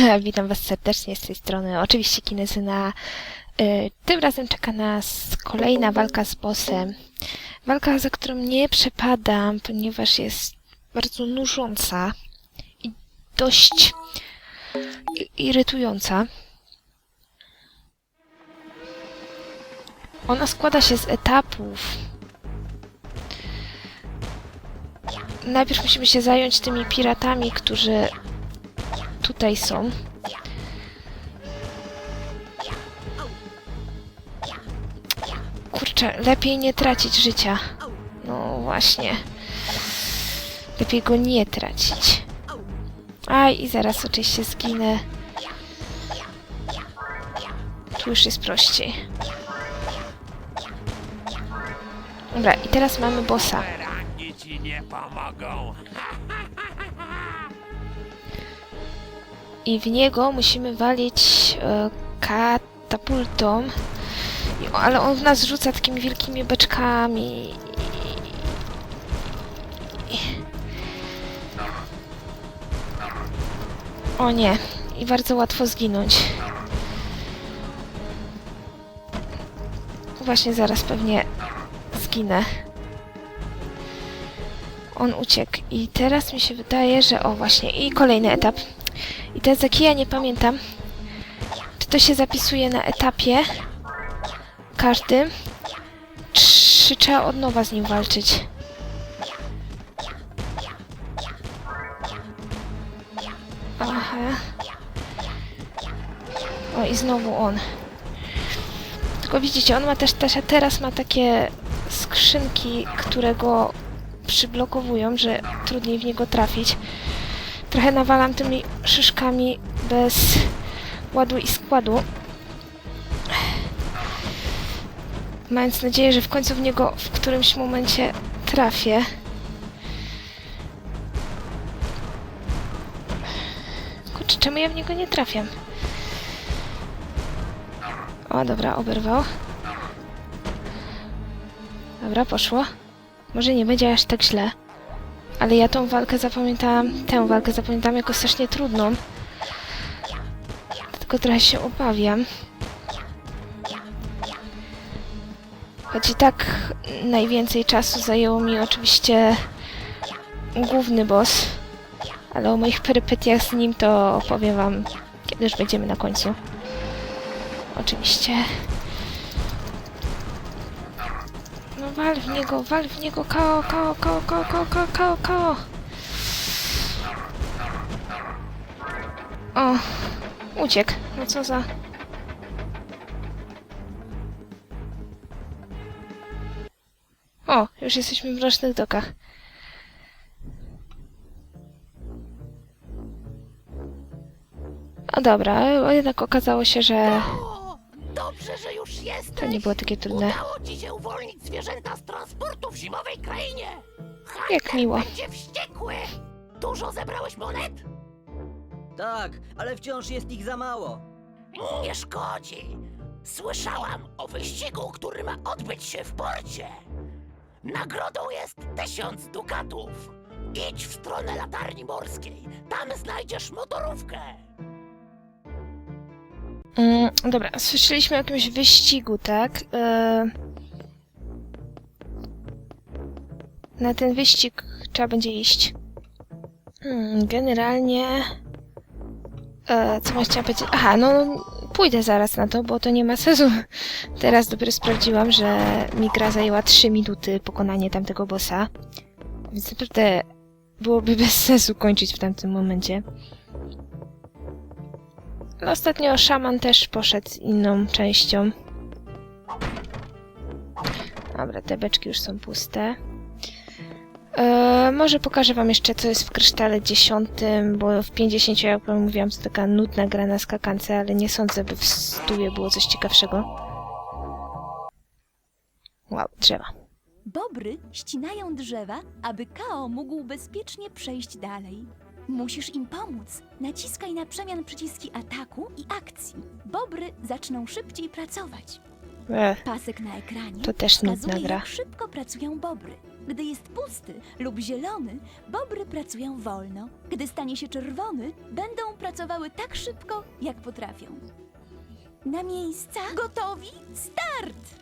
Witam Was serdecznie z tej strony. Oczywiście Kinezyna. Y, Tym razem czeka nas kolejna walka z bossem. Walka, za którą nie przepadam, ponieważ jest bardzo nużąca i dość i- irytująca. Ona składa się z etapów. Najpierw musimy się zająć tymi piratami, którzy tutaj są. Kurczę, lepiej nie tracić życia. No właśnie. Lepiej go nie tracić. Aj, i zaraz oczywiście zginę. Tu już jest prościej. Dobra, i teraz mamy bossa. Ci nie pomogą. I w niego musimy walić e, katapultą. Ale on w nas rzuca takimi wielkimi beczkami. O nie. I bardzo łatwo zginąć. Właśnie zaraz pewnie zginę. On uciekł. I teraz mi się wydaje, że o właśnie. I kolejny etap. I teraz jak ja nie pamiętam, czy to się zapisuje na etapie każdym, czy trzeba od nowa z nim walczyć. Aha. O i znowu on. Tylko widzicie, on ma też, też teraz ma takie skrzynki, które go przyblokowują, że trudniej w niego trafić. Trochę nawalam tymi szyszkami bez ładu i składu. Mając nadzieję, że w końcu w niego w którymś momencie trafię. Kurczę, czemu ja w niego nie trafiam? O, dobra, oberwał. Dobra, poszło. Może nie będzie aż tak źle. Ale ja tą walkę zapamiętałam, tę walkę zapamiętałam jako strasznie trudną. Tylko trochę się obawiam. Choć i tak najwięcej czasu zajęło mi oczywiście główny boss. Ale o moich perypetiach z nim to opowiem wam, kiedy już będziemy na końcu. Oczywiście. Wal w niego, wal w niego, kao, kao, kao, kao, kao, kao, kao, kao. O, uciekł. No co za... O, już jesteśmy w Mrocznych Dokach. O dobra, jednak okazało się, że dobrze, że już jesteś. to nie było takie trudne. Udało ci się uwolnić zwierzęta z transportu w zimowej krainie. Hunter Jak miło. będzie wściekły. Dużo zebrałeś monet? Tak, ale wciąż jest ich za mało. Nie szkodzi. Słyszałam o wyścigu, który ma odbyć się w porcie. Nagrodą jest tysiąc dukatów. Idź w stronę latarni morskiej. Tam znajdziesz motorówkę. Mm, dobra, słyszeliśmy o jakimś wyścigu, tak? E... Na ten wyścig trzeba będzie iść. Hmm, generalnie... E, co chciałam powiedzieć? Aha, no pójdę zaraz na to, bo to nie ma sensu. Teraz dopiero sprawdziłam, że mi gra zajęła 3 minuty pokonanie tamtego bossa. Więc naprawdę byłoby bez sensu kończyć w tamtym momencie. Ostatnio szaman też poszedł inną częścią. Dobra, te beczki już są puste. Eee, może pokażę wam jeszcze, co jest w krysztale dziesiątym, bo w 50, jak wam mówiłam, to taka nudna gra na skakance, ale nie sądzę, by w stuje było coś ciekawszego. Wow, drzewa. Bobry ścinają drzewa, aby Kao mógł bezpiecznie przejść dalej. Musisz im pomóc. Naciskaj na przemian przyciski ataku i akcji. Bobry zaczną szybciej pracować. Ech, Pasek na ekranie to też nudna wskazuje, gra. jak szybko pracują bobry. Gdy jest pusty lub zielony, bobry pracują wolno. Gdy stanie się czerwony, będą pracowały tak szybko, jak potrafią. Na miejsca, gotowi, start!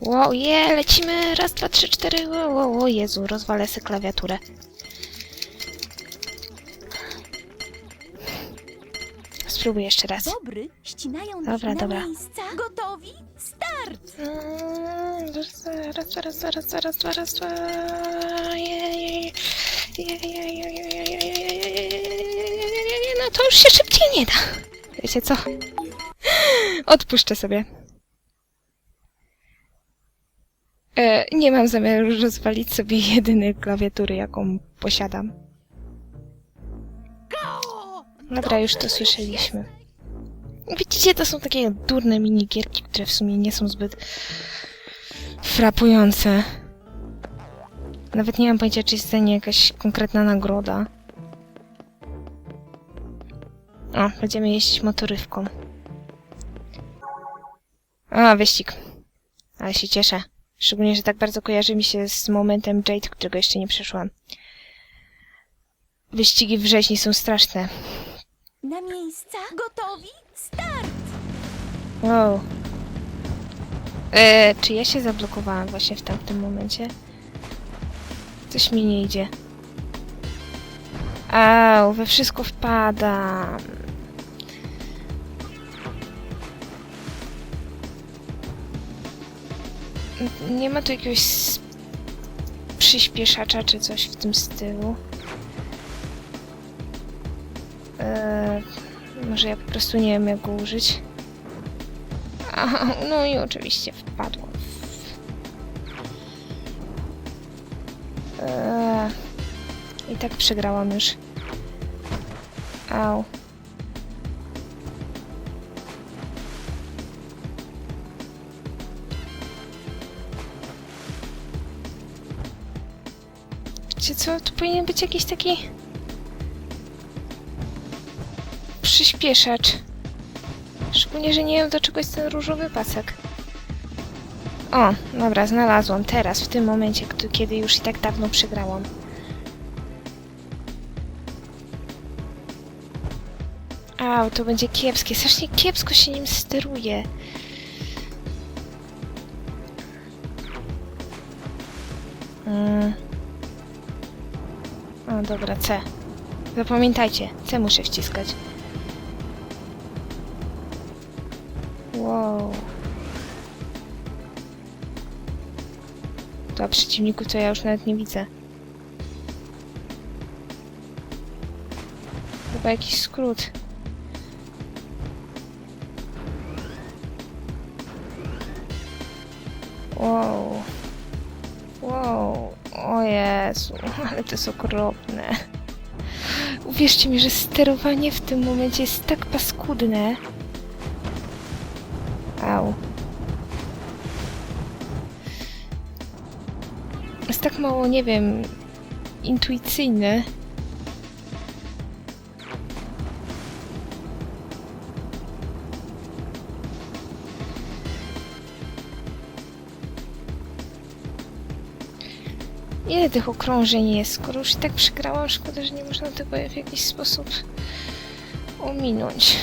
Wow, je, lecimy. Raz, dwa, trzy, cztery. Wow, wow, o Jezu, rozwalę sobie klawiaturę. Spróbuję jeszcze raz. Bobry ścinają Dobra, drzewa dobra. na miejsca, gotowi, start! Mm, Zaraz, zaraz, zaraz, zaraz, zaraz, zaraz. Jej, jej, jej, jej, jej, jej, jej, jej, jej, jej, jej, jej, No to już się szybciej nie da. Wiecie co? Odpuszczę sobie. E, nie mam zamiaru rozwalić sobie jedynej klawiatury, jaką posiadam. Kao! Dobra, już to słyszeliśmy. Widzicie, to są takie durne minigierki, które w sumie nie są zbyt frapujące. Nawet nie mam pojęcia, czy jest za nie jakaś konkretna nagroda. O, będziemy jeździć motorywką. A, wyścig. Ale się cieszę. Szczególnie, że tak bardzo kojarzy mi się z momentem Jade, którego jeszcze nie przeszłam. Wyścigi w rzeźni są straszne. Na miejsca, gotowi, start! Wow. E, czy ja się zablokowałam właśnie w tamtym momencie? Coś mi nie idzie. Au, we wszystko wpadam. N- Nie ma tu jakiegoś przyspieszacza czy coś w tym stylu. E, może ja po prostu nie wiem jak go użyć. Aha, no i oczywiście wpadłam. Eee, I tak przegrałam już. Au. Wiecie co? Tu powinien być jakiś taki... Przyspieszacz. Szczególnie, że nie wiem do czego jest ten różowy pasek. O, dobra, znalazłam. Teraz, w tym momencie, kiedy już i tak dawno przegrałam. Au, to będzie kiepskie. Strasznie kiepsko się nim steruje. Mm. O, dobra, C. Zapamiętajcie, C muszę wciskać. Wow. To a przeciwników to ja już nawet nie widzę. Chyba jakiś skrót. Wow. Wow. O Jezu, ale to jest okropne. Uwierzcie mi, że sterowanie w tym momencie jest tak paskudne. Au. Jest tak mało, nie wiem, intuicyjne. Ile tych okrążeń jest? Skoro już i tak przegrałam, szkoda, że nie można tego w jakiś sposób ominąć.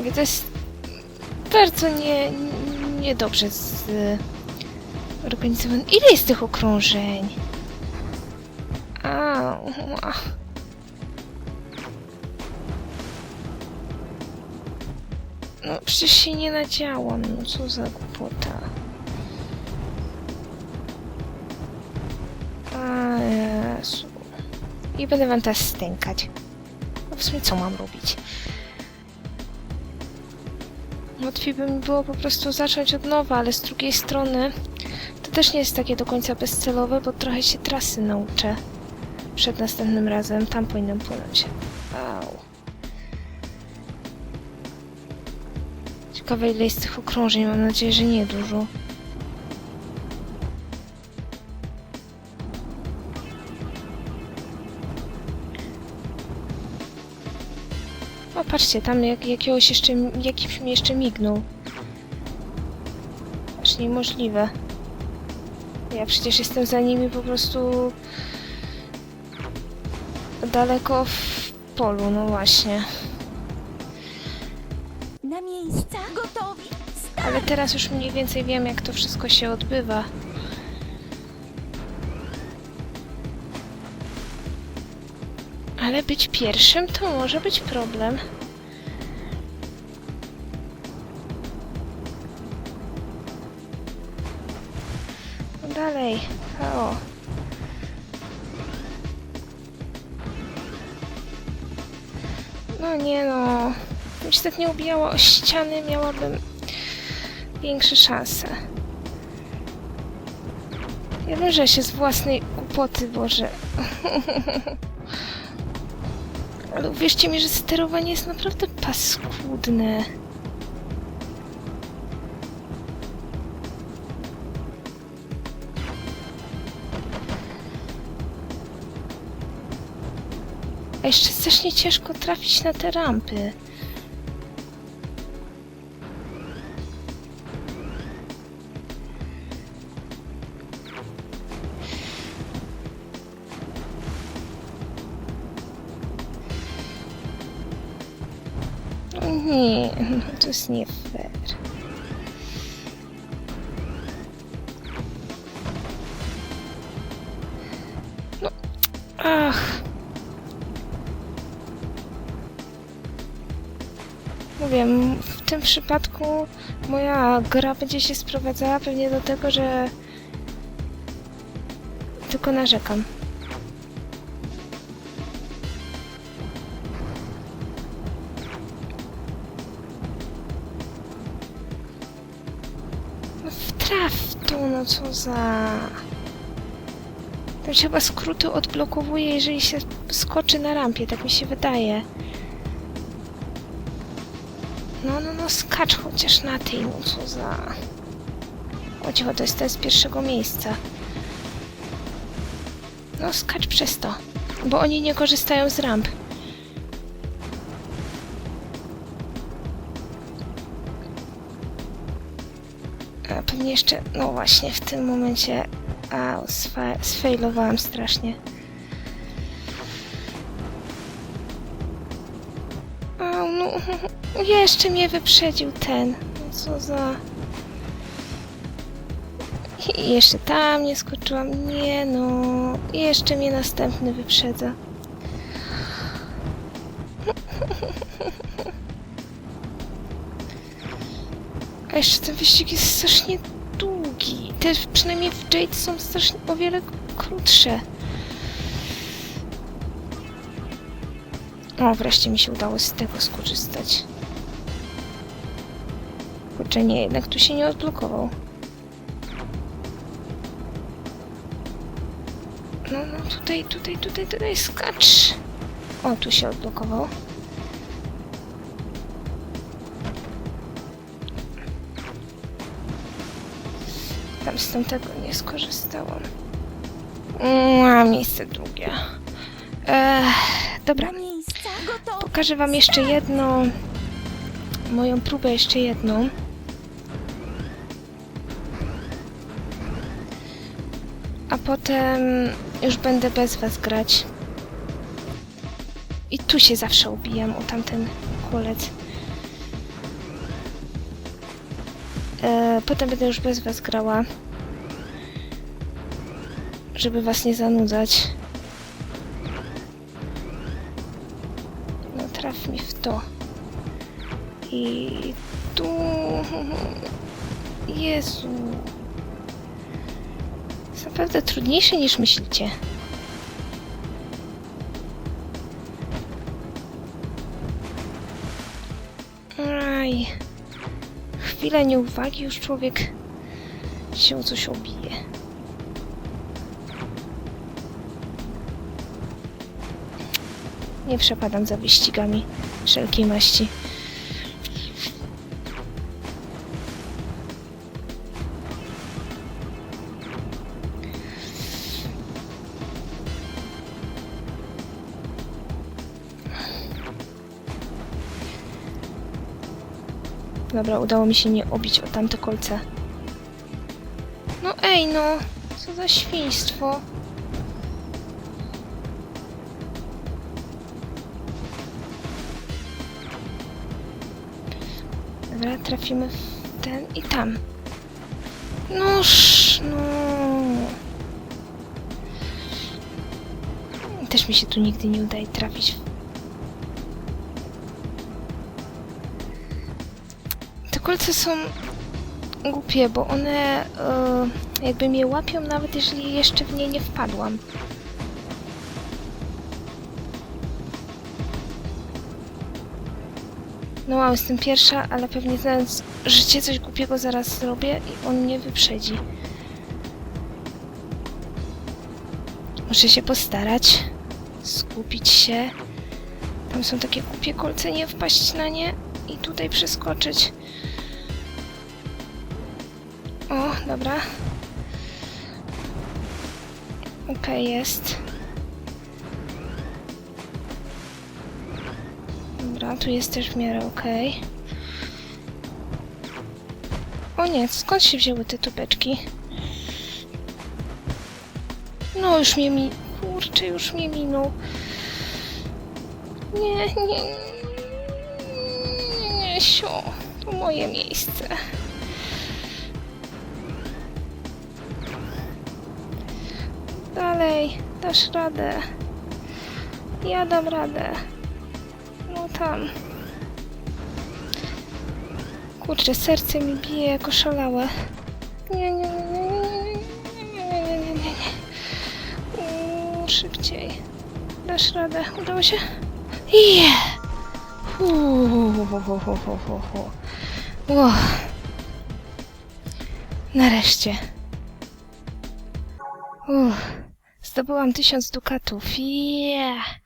Mówię, to jest bardzo nie, niedobrze zorganizowane. Ile jest tych okrążeń? Au. No przecież się nie nadziałam, no co za głupota. A Jezu. I będę wam teraz stękać. No w sumie co mam robić? Łatwiej by mi było po prostu zacząć od nowa, ale z drugiej strony to też nie jest takie do końca bezcelowe, bo trochę się trasy nauczę. Przed następnym razem tam powinnam płynąć. Au. Ciekawe ile jest tych okrążeń, mam nadzieję, że nie dużo. Patrzcie, tam jak, jakiegoś jeszcze, jakiś mi jeszcze mignął. Aż niemożliwe. Ja przecież jestem za nimi po prostu daleko w polu, no właśnie. Na miejsca? Gotowi? Ale teraz już mniej więcej wiem, jak to wszystko się odbywa. Ale być pierwszym to może być problem. No dalej. O. No nie no. Gdybym się tak nie ubijała o ściany, miałabym większe szanse. Ja wiem, że się z własnej głupoty, Boże. Ale uwierzcie mi, że sterowanie jest naprawdę paskudne. A jeszcze strasznie ciężko trafić na te rampy. Jest nie fair. No, ach. Mówię, m- w tym przypadku moja gra będzie się sprowadzała pewnie do tego, że tylko narzekam. Co za... Tam się chyba skróty odblokowuje, jeżeli się skoczy na rampie, tak mi się wydaje. No, no, no, skacz chociaż na tej, no co za... O cicho, to jest to z pierwszego miejsca. No, skacz przez to. Bo oni nie korzystają z ramp. Pewnie jeszcze, no właśnie, w tym momencie... A, sfailowałam strasznie. A, no, jeszcze mnie wyprzedził ten. No co za... I jeszcze tam nie skoczyłam. Nie no. Jeszcze mnie następny wyprzedza. jeszcze ten wyścig jest strasznie długi. Te przynajmniej w Jade są strasznie o wiele krótsze. O, wreszcie mi się udało z tego skorzystać. Kurczę, nie, jednak tu się nie odblokował. No, no, tutaj, tutaj, tutaj, tutaj, skacz. O, tu się odblokował. Z tamtego nie skorzystałam. A, miejsce drugie. Dobra? Pokażę wam jeszcze jedną, moją próbę jeszcze jedną. A potem już będę bez was grać. I tu się zawsze ubijam, o tamten kulec. E, potem będę już bez was grała. Żeby was nie zanudzać. No traf mi w to. I tu... Jezu. Jest naprawdę trudniejsze niż myślicie. Aj. Chwilę nieuwagi, już człowiek się coś obije. Nie przepadam za wyścigami wszelkiej maści. Dobra, udało mi się nie obić o tamte kolce. No ej no, co za świństwo. Dobra, trafimy w ten i tam. Noż, no. Też mi się tu nigdy nie udaje trafić. Te kolce są głupie, bo one e, jakby mnie łapią, nawet jeżeli jeszcze w nie nie wpadłam. No wow, jestem pierwsza, ale pewnie znając życie coś głupiego zaraz zrobię i on mnie wyprzedzi. Muszę się postarać, skupić się. Tam są takie głupie kolce, nie wpaść na nie i tutaj przeskoczyć. O, dobra. Okej, jest. Dobra, tu jest też w miarę okej. O nie, skąd się wzięły te tubeczki? No, już mnie mi... Kurczę, już mnie minął. Nie, nie, nie, nie, nie, sio. To moje miejsce. Dalej, dasz radę. Ja dam radę. No tam. Kurczę, serce mi bije jako szalałe. Nie, nie, nie, nie, nie, nie, nie, nie, nie, szybciej. Dasz radę. Udało się? Je! Uuu. Nareszcie. Uff, zdobyłam tysiąc dukatów. Yeah.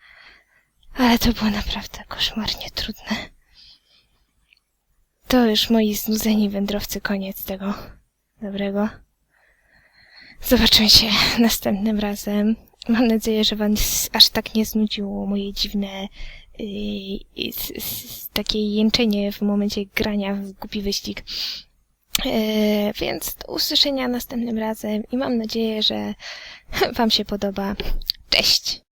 Ale to było naprawdę koszmarnie trudne. To już moi znudzeni wędrowcy koniec tego dobrego. Zobaczymy się następnym razem. Mam nadzieję, że wam aż tak nie znudziło moje dziwne s, s, takie jęczenie w momencie grania w głupi wyścig. Yy, więc do usłyszenia następnym razem i mam nadzieję, że Wam się podoba. Cześć!